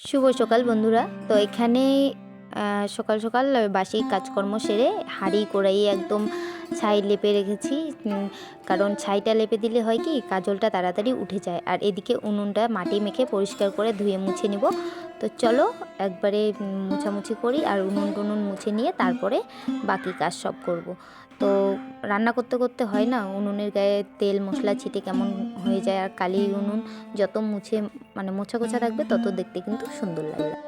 শুভ সকাল বন্ধুরা। তো এখানে সকাল সকাল বাসি কাজকর্ম সেরে হাঁড়ি কড়াই একদম ছাই লেপে রেখেছি। কারণ ছাইটা লেপে দিলে হয় কি, কাজলটা তাড়াতাড়ি উঠে যায়। আর এদিকে উনুনটা মাটি মেখে পরিষ্কার করে ধুয়ে মুছে নিব। তো চলো একবারে মুছামুছি করি আর উনুন টুনুন মুছে নিয়ে তারপরে বাকি কাজ সব করব। তো রান্না করতে করতে হয় না, উনুনের গায়ে তেল, মশলা, ছিটে কেমন হয়ে যায় আর কালি উনুন যত মুছে মানে মোছা গোছা থাকবে তত দেখতে কিন্তু সুন্দর লাগবে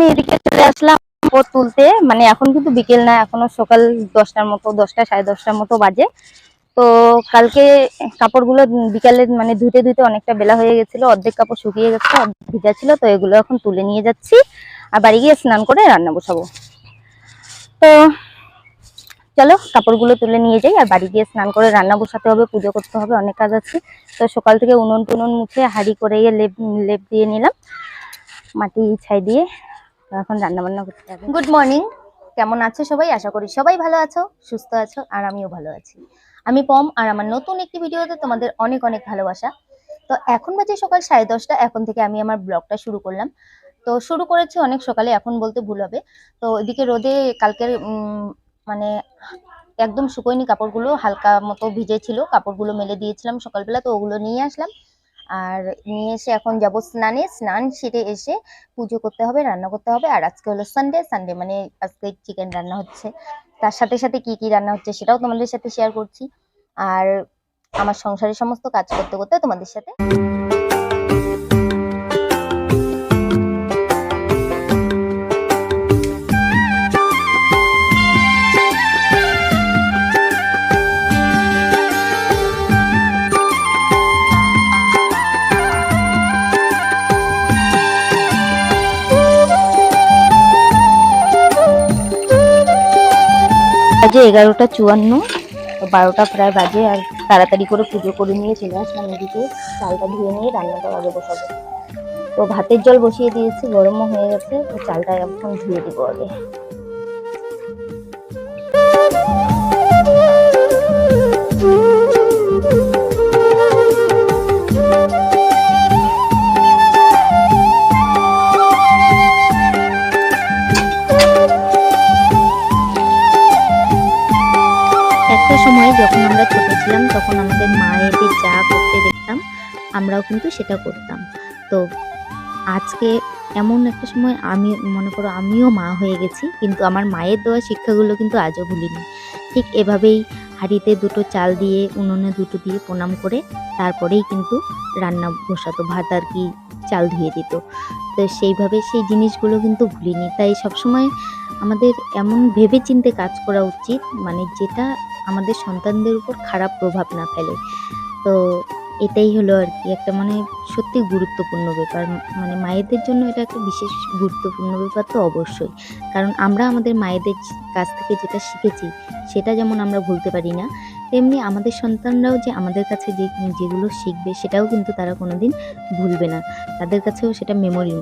আমি এদিকে চলে আসলাম কাপড় তুলতে। মানে এখন কিন্তু বিকেল না, এখনও সকাল দশটার মতো, দশটা, সাড়ে দশটার মতো বাজে। তো কালকে কাপড়গুলো বিকালে মানে ধুতে ধুতে অনেকটা বেলা হয়ে গেছিল, অর্ধেক কাপড় শুকিয়ে গেছে ভিজা ছিল, তো এগুলো এখন তুলে নিয়ে যাচ্ছি। আর বাড়ি গিয়ে স্নান করে রান্না বসাবো। তো চলো, কাপড়গুলো তুলে নিয়ে যাই, আর বাড়ি গিয়ে স্নান করে রান্না বসাতে হবে, পুজো করতে হবে, অনেক কাজ আছে। তো সকাল থেকে উনুন টুনুন মুখে হাঁড়ি করে লেপ লেপ দিয়ে নিলাম, মাটি ছাই দিয়ে। এখন রান্না বান্না করতে হবে গুড মর্নিং কেমন আছো সবাই? আশা করি সবাই ভালো আছো, সুস্থ আছো, আর আমিও ভালো আছি। আমি পম, আর আমার নতুন একটি ভিডিওতে তোমাদের অনেক অনেক ভালোবাসা। তো এখন বাজে সকাল সাড়ে দশটা, এখন থেকে আমি আমার ব্লগটা শুরু করলাম। তো শুরু করেছি অনেক সকালে, এখন বলতে ভুল হবে। তো এদিকে রোদে কালকের মানে একদম শুকোয়নি কাপড়গুলো, হালকা মতো ভিজে ছিল কাপড়গুলো মেলে দিয়েছিলাম সকালবেলা, তো ওগুলো নিয়ে আসলাম। আর নিয়ে এসে এখন যাব স্নানে। স্নান সেরে এসে পুজো করতে হবে, রান্না করতে হবে। আর আজকে হলো সানডে সানডে মানে আজকে চিকেন রান্না হচ্ছে। তার সাথে সাথে কি কি রান্না হচ্ছে সেটাও তোমাদের সাথে শেয়ার করছি। আর আমার সংসারের সমস্ত কাজ করতে করতে তোমাদের সাথে বাজে এগারোটা চুয়ান্ন বারোটা প্রায় বাজে আর তাড়াতাড়ি করে পুজো করে নিয়ে চলে আসলাম এদিকে। চালটা ধুয়ে নিয়ে রান্নাটা আগে বসাবো। তো ভাতের জল বসিয়ে দিয়েছি, গরমও হয়ে গেছে, তো চালটা এখন ধুয়ে দেবো আগে। কিন্তু সেটা করতাম। তো আজকে এমন একটা সময় আমি, মনে করো আমিও মা হয়ে গেছি, কিন্তু আমার মায়ের দেওয়া শিক্ষাগুলো কিন্তু আজও ভুলিনি। ঠিক এভাবেই হাঁড়িতে দুটো চাল দিয়ে, উনুনে দুটো দিয়ে প্রণাম করে তারপরেই কিন্তু রান্না বসাতো, ভাত আর কি চাল ধুয়ে দিত। তো সেইভাবে সেই জিনিসগুলো কিন্তু ভুলিনি। তাই সবসময় আমাদের এমন ভেবে চিন্তে কাজ করা উচিত মানে যেটা আমাদের সন্তানদের উপর খারাপ প্রভাব না ফেলে। তো এটাই হলো আর কি, একটা মানে সত্যি গুরুত্বপূর্ণ ব্যাপার। মানে মায়েদের জন্য এটা একটা বিশেষ গুরুত্বপূর্ণ ব্যাপার তো অবশ্যই। কারণ আমরা আমাদের মায়েদের কাছ থেকে যেটা শিখেছি, সেটা যেমন আমরা ভুলতে পারি না, তেমনি আমাদের সন্তানরাও যে আমাদের কাছে যে, যেগুলো শিখবে, সেটাও কিন্তু তারা কোনোদিন ভুলবে না। তাদের কাছেও সেটা মেমোরি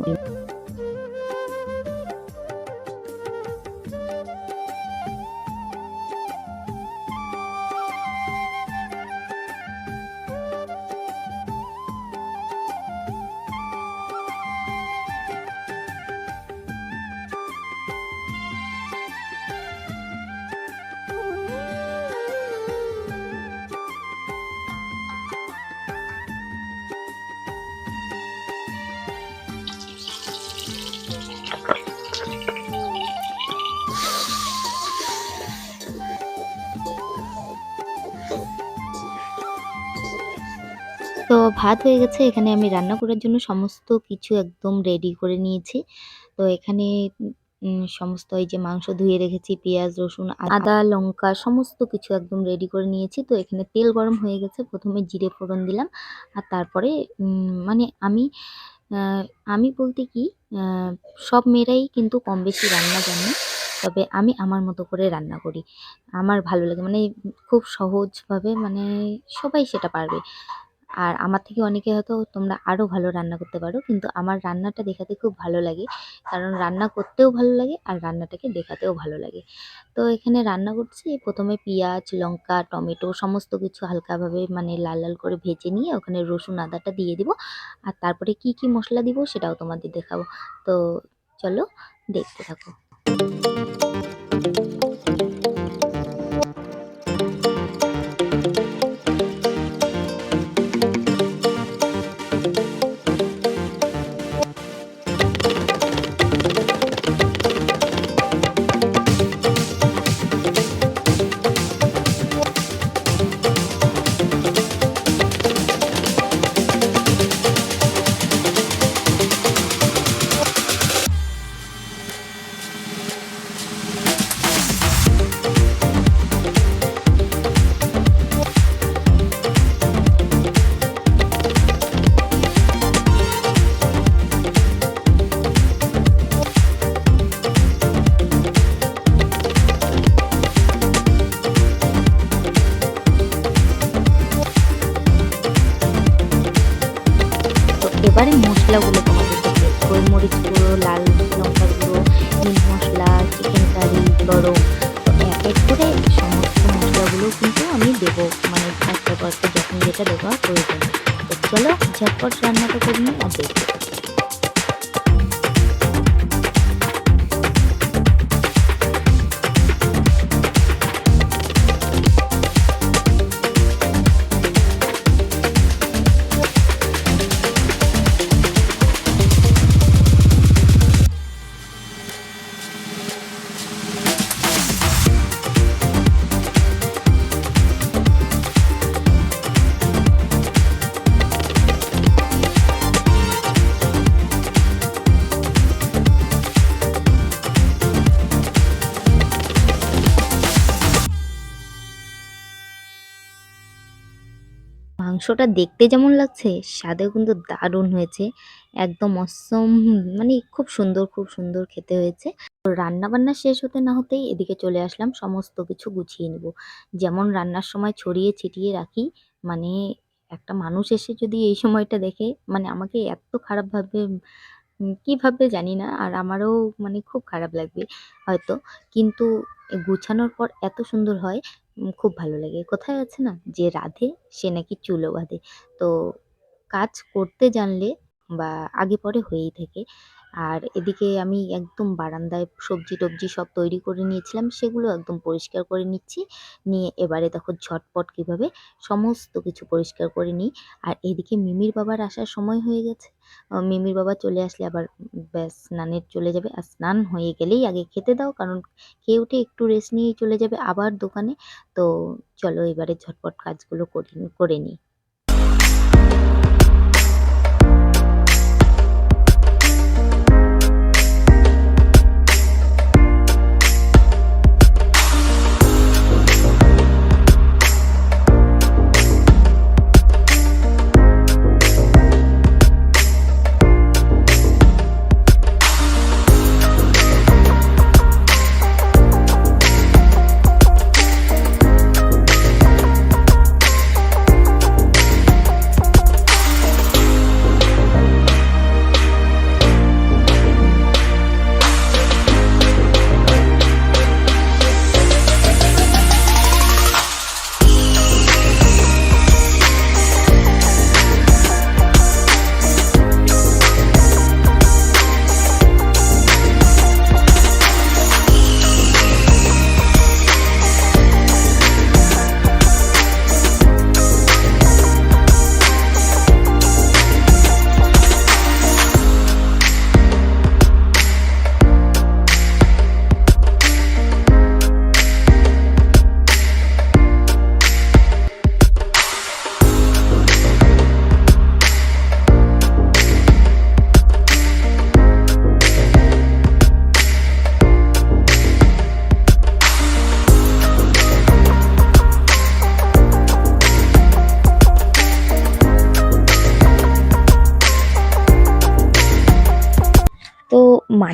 তো ভাত হয়ে গেছে, এখানে আমি রান্না করার জন্য সমস্ত কিছু একদম রেডি করে নিয়েছি। তো এখানে সমস্ত এই যে মাংস ধুয়ে রেখেছি, পেঁয়াজ, রসুন, আদা লঙ্কা সমস্ত কিছু একদম রেডি করে নিয়েছি। তো এখানে তেল গরম হয়ে গেছে, প্রথমে জিরে ফোড়ন দিলাম আর তারপরে মানে আমি আমি বলতে কি সব মেয়েরাই কিন্তু কম বেশি রান্না জানে, তবে আমি আমার মতো করে রান্না করি। আমার ভালো লাগে মানে খুব সহজভাবে মানে সবাই সেটা পারবে। আর আমার থেকে অনেকে হয়তো তোমরা আরও ভালো রান্না করতে পারো, কিন্তু আমার রান্নাটা দেখাতে খুব ভালো লাগে। কারণ রান্না করতেও ভালো লাগে আর রান্নাটাকে দেখাতেও ভালো লাগে। তো এখানে রান্না করছি, প্রথমে পেঁয়াজ, লঙ্কা, টমেটো সমস্ত কিছু হালকাভাবে মানে লাল লাল করে ভেজে নিয়ে ওখানে রসুন আদাটা দিয়ে দিব। আর তারপরে কি কি মশলা দিব সেটাও তোমাদের দেখাবো। তো চলো দেখতে থাকো। দেওয়া প্রয়োজন চলো ঝটপট রান্নাটা মাংসটা দেখতে যেমন লাগছে স্বাদেও কিন্তু দারুণ হয়েছে। একদম অসম মানে খুব সুন্দর খুব সুন্দর খেতে হয়েছে। রান্না বান্না শেষ হতে না হতেই এদিকে চলে আসলাম সমস্ত কিছু গুছিয়ে নেব। যেমন রান্নার সময় ছড়িয়ে ছিটিয়ে রাখি মানে একটা মানুষ এসে যদি এই সময়টা দেখে মানে আমাকে এত খারাপ ভাবে উম, কি ভাববে জানি না আর আমারও মানে খুব খারাপ লাগবে হয়তো। কিন্তু গুছানোর পর এত সুন্দর হয় খুব ভালো লাগে। কোথায় আছে না? যে রাধে, সে নাকি চুলো বাঁধে তো কাজ করতে জানলে বা আগে পরে হয়েই থাকে আর এদিকে আমি একদম বারান্দায় সবজি টবজি সব তৈরি করে নিয়েছিলাম, সেগুলো একদম পরিষ্কার করে নিচ্ছি। নিয়ে এবারে দেখো ঝটপট কীভাবে সমস্ত কিছু পরিষ্কার করে নিই। আর এদিকে মিমির বাবার আসার সময় হয়ে গেছে। মিমির বাবা চলে আসলে আবার ব্যাস স্নানের চলে যাবে। আর স্নান হয়ে গেলেই আগে খেতে দাও, কারণ খেয়ে উঠে একটু রেস্ট নিয়েই চলে যাবে আবার দোকানে। তো চলো এবারে ঝটপট কাজগুলো করি নিই।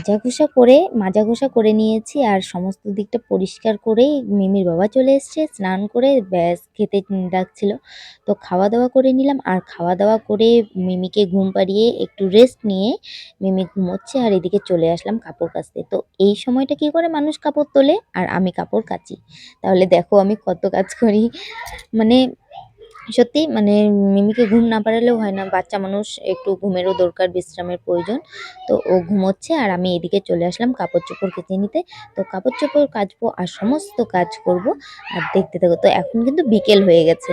মাজা ঘষা করে মাজা ঘষা করে নিয়েছি আর সমস্ত দিকটা পরিষ্কার করেই মিমির বাবা চলে এসছে, স্নান করে ব্যাস খেতে ডাকছিল। তো খাওয়া দাওয়া করে নিলাম আর খাওয়া দাওয়া করে মিমিকে ঘুম পাড়িয়ে একটু রেস্ট নিয়ে মিমি ঘুমোচ্ছে আর এদিকে চলে আসলাম কাপড় কাচতে। তো এই সময়টা কি করে মানুষ কাপড় তোলে? আর আমি কাপড় কাচি। তাহলে দেখো আমি কত কাজ করি। মানে সত্যি মানে মিমিকে ঘুম না পারালেও হয় না, বাচ্চা মানুষ একটু ঘুমেরও দরকার, বিশ্রামের প্রয়োজন। তো ও ঘুমোচ্ছে আর আমি এদিকে চলে আসলাম কাপড় চোপড় কেচে নিতে। তো কাপড় চোপড় কাচবো আর সমস্ত কাজ করব আর দেখতে থাকো। তো এখন কিন্তু বিকেল হয়ে গেছে।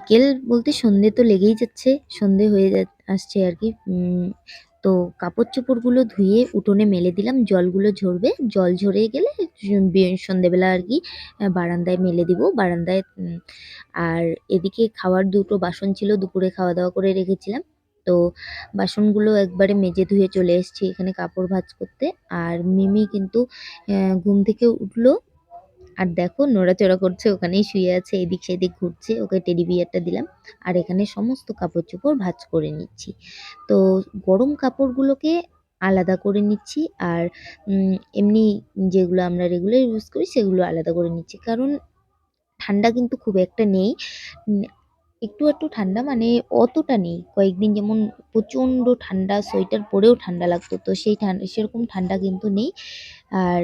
বিকেল বলতে সন্ধে তো লেগেই যাচ্ছে, সন্ধে হয়ে আসছে আর কি। তো কাপড় চোপড়গুলো ধুয়ে উঠোনে মেলে দিলাম, জলগুলো ঝরবে, জল ঝরে গেলে সন্ধেবেলা আর কি বারান্দায় মেলে দিব, বারান্দায় আর এদিকে খাওয়ার দুটো বাসন ছিল, দুপুরে খাওয়া দাওয়া করে রেখেছিলাম। তো বাসনগুলো একবারে মেজে ধুয়ে চলে এসেছি এখানে কাপড় ভাঁজ করতে, আর মিমি কিন্তু ঘুম থেকে উঠল আর দেখো, নোড়াচড়া করছে, ওখানেই শুয়ে আছে, এদিক সেদিক ঘুরছে, ওকে টেডি বিয়ারটা দিলাম। আর এখানে সমস্ত কাপড় চোপড় ভাজ করে নিচ্ছি। তো গরম কাপড়গুলোকে আলাদা করে নিচ্ছি আর এমনি যেগুলো আমরা রেগুলার ইউজ করি, সেগুলো আলাদা করে নিচ্ছি। কারণ ঠান্ডা কিন্তু খুব একটা নেই। একটু একটু ঠান্ডা মানে অতটা নেই। কয়েকদিন যেমন প্রচণ্ড ঠান্ডা, সোয়েটার পরেও ঠান্ডা লাগতো, তো সেই ঠান্ডা সেরকম ঠান্ডা কিন্তু নেই। আর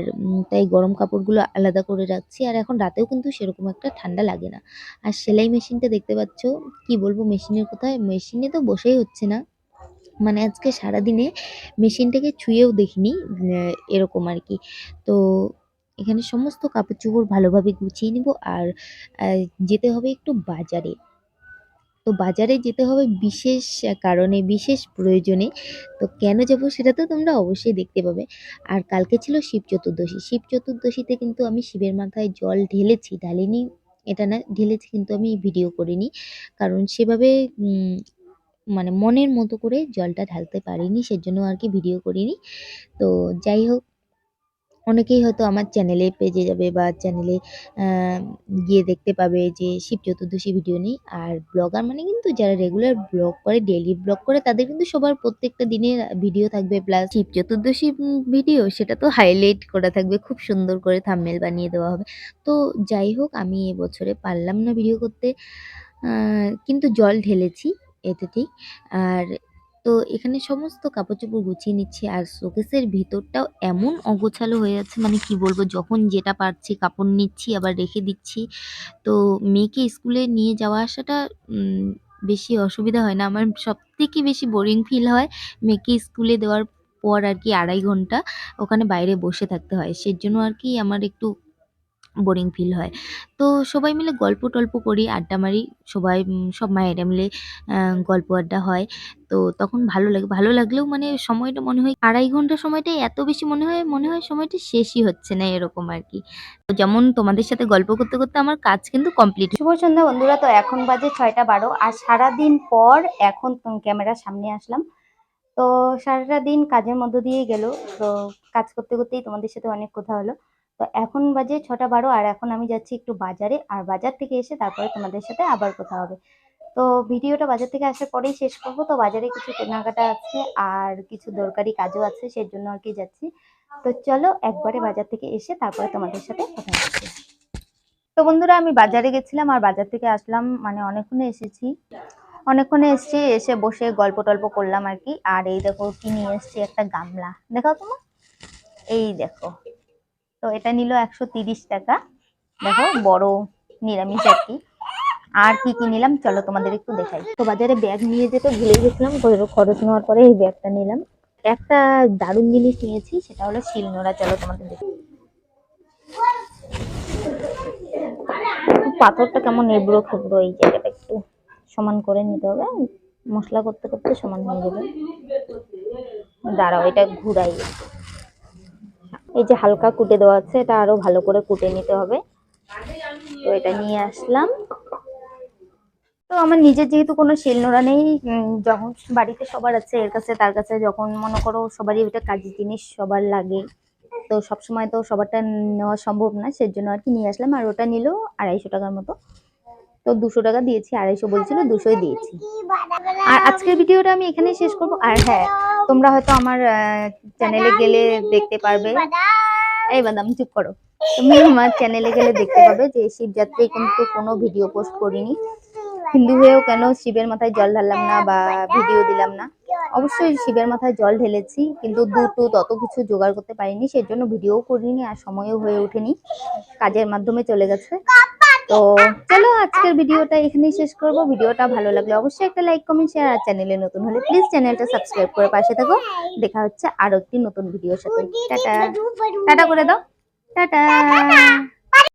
তাই গরম কাপড়গুলো আলাদা করে রাখছি। আর এখন রাতেও কিন্তু সেরকম একটা ঠান্ডা লাগে না। আর সেলাই মেশিনটা দেখতে পাচ্ছ, কি বলব মেশিনের কোথায়, মেশিনে তো বসেই হচ্ছে না। মানে আজকে সারাদিনে মেশিনটাকে ছুঁয়েও দেখিনি এরকম আর কি। তো এখানে সমস্ত কাপড় চোপড় ভালোভাবে গুছিয়ে নিব। আর যেতে হবে একটু বাজারে। তো বাজারে যেতে হবে বিশেষ কারণে, বিশেষ প্রয়োজনে। তো কেন যাব সেটা তো তোমরা অবশ্যই দেখতে পাবে। আর কালকে ছিল শিব চতুর্দশী। শিব চতুর্দশীতে কিন্তু আমি শিবের মাথায় জল ঢেলেছি, ঢালিনি। এটা না, ঢেলেছি কিন্তু আমি ভিডিও করিনি। কারণ সেভাবে মানে মনের মতো করে জলটা ঢালতে পারিনি, সেজন্য আর কি ভিডিও করিনি। তো যাই হোক অনেকেই হয়তো আমার চ্যানেলে পেজে যাবে বা চ্যানেলে গিয়ে দেখতে পাবে যে শিব চতুর্দশী ভিডিও নেই। আর ব্লগার মানে কিন্তু যারা রেগুলার ব্লগ করে ডেইলি ব্লগ করে, তাদের কিন্তু সবার প্রত্যেকটা দিনের ভিডিও থাকবে। প্লাস শিব চতুর্দশী ভিডিও সেটা তো হাইলাইট করা থাকবে, খুব সুন্দর করে থাম্বনেল বানিয়ে দেওয়া হবে। তো যাই হোক, আমি এবছরে পারলাম না ভিডিও করতে। কিন্তু জল ঢেলেছি এতেতেই আর তো এখানে সমস্ত কাপড় চোপড় গুছিয়ে নিচ্ছি আর শোকেসের ভিতরটাও এমন অগোছালো হয়ে যাচ্ছে মানে কি বলব, যখন যেটা পারছি কাপড় নিচ্ছি, আবার রেখে দিচ্ছি। তো মেয়েকে স্কুলে নিয়ে যাওয়া আসাটা বেশি অসুবিধা হয় না। আমার সব থেকে বেশি বোরিং ফিল হয় মেয়েকে স্কুলে দেওয়ার পর আর কি আড়াই ঘণ্টা ওখানে বাইরে বসে থাকতে হয়। সেজন্য আর কি আমার একটু বোরিং ফিল হয়। তো সবাই মিলে গল্প টল্প করি, আড্ডা মারি, সবাই সব মায়েরা মিলে গল্প আড্ডা হয়। তো তখন ভালো লাগে, ভালো লাগলেও মানে সময়টা মনে হয়, আড়াই ঘণ্টা সময়টা এত বেশি মনে হয় মনে হয় সময়টা শেষই হচ্ছে না এরকম আর কি তো যেমন তোমাদের সাথে গল্প করতে করতে আমার কাজ কিন্তু কমপ্লিট শুভ সন্ধ্যা বন্ধুরা, তো এখন বাজে ছয়টা বারো আর সারাদিন পর এখন ক্যামেরার সামনে আসলাম। তো সারাটা দিন কাজের মধ্য দিয়েই গেল, তো কাজ করতে, করতেই তোমাদের সাথে অনেক কথা হলো। তো এখন বাজে ছটা বারো আর এখন আমি যাচ্ছি একটু বাজারে আর বাজার থেকে এসে তারপরে তোমাদের সাথে আবার কথা হবে। তো ভিডিওটা বাজার থেকে আসার পরেই শেষ করব। তো বাজারে কিছু কেনাকাটা আছে আর কিছু দরকারি কাজও আছে সেই জন্য আর কি যাচ্ছি। তো চলো একবারে বাজার থেকে এসে তারপরে তোমাদের সাথে কথা হচ্ছে। তো বন্ধুরা, আমি বাজারে গেছিলাম আর বাজার থেকে আসলাম মানে অনেকক্ষণে এসেছি। অনেকক্ষণে এসেছি এসে বসে গল্প টল্প করলাম আর কি। আর এই দেখো কি নিয়ে এসেছি একটা গামলা। দেখাও তোমার এই দেখো। তো এটা নিল একশো টাকা। দেখো, বড় নিরামিষ আর কি। আর কি কি নিলাম, চলো তোমাদের একটু দেখাই। তো বাজারে ব্যাগ নিয়ে যেতে ভুলে গেছিলাম খরচ নেওয়ার পরে এই ব্যাগটা নিলাম। একটা দারুণ জিনিস নিয়েছি, সেটা হলো শিলনোড়া, চলো তোমাদের দেখি পাথরটা কেমন এবড়ো খেবড়ো, এই জায়গাটা একটু সমান করে নিতে হবে। মশলা করতে করতে সমান হয়ে যাবে। দাঁড়াও, এটা ঘুরাই। এই যে হালকা কুটে দেওয়া আছে, এটা আরও ভালো করে কুটে নিতে হবে। তো এটা নিয়ে আসলাম। তো আমার নিজের যেহেতু কোনো শিলনোড়া নেই যখন বাড়িতে সবার আছে, এর কাছে, তার কাছে যখন মনে করো সবারই ওটা কাজের জিনিস সবার লাগে, তো সবসময় তো সবারটা নেওয়া সম্ভব না, সেজন্য আর কি নিয়ে আসলাম। আর ওটা নিল আড়াইশো টাকার মতো। তো দুশো টাকা দিয়েছি আড়াইশো বলছিল দুশোই দিয়েছি। আর আজকের ভিডিওটা আমি এখানেই শেষ করব। আর হ্যাঁ তোমরা হয়তো আমার চ্যানেলে গেলে দেখতে পারবে। এই বাদাম চুপ করো। তুমি আমার চ্যানেলে গেলে দেখতে পাবে যে শিবযাত্রী কিন্তু কোনো ভিডিও পোস্ট করিনি। হিন্দু হয়েও কেন শিবের মাথায় জল ঢাললাম না বা ভিডিও দিলাম না? অবশ্যই শিবের মাথায় জল ঢেলেছি কিন্তু দুটো তত কিছু জোগাড় করতে পারিনি সেজন্য ভিডিও করিনি আর সময়ও হয়ে ওঠেনি। কাজের মাধ্যমে চলে গেছে। তো চলো আজকের ভিডিওটা এখানেই শেষ করব। ভিডিওটা ভালো লাগলে অবশ্যই একটা লাইক কমেন্ট শেয়ার আর চ্যানেলে নতুন হলে প্লিজ চ্যানেলটা সাবস্ক্রাইব করে পাশে থাকো। দেখা হচ্ছে আরও একটি নতুন ভিডিওর সাথে। টাটা। টাটা করে দাও। টাটা।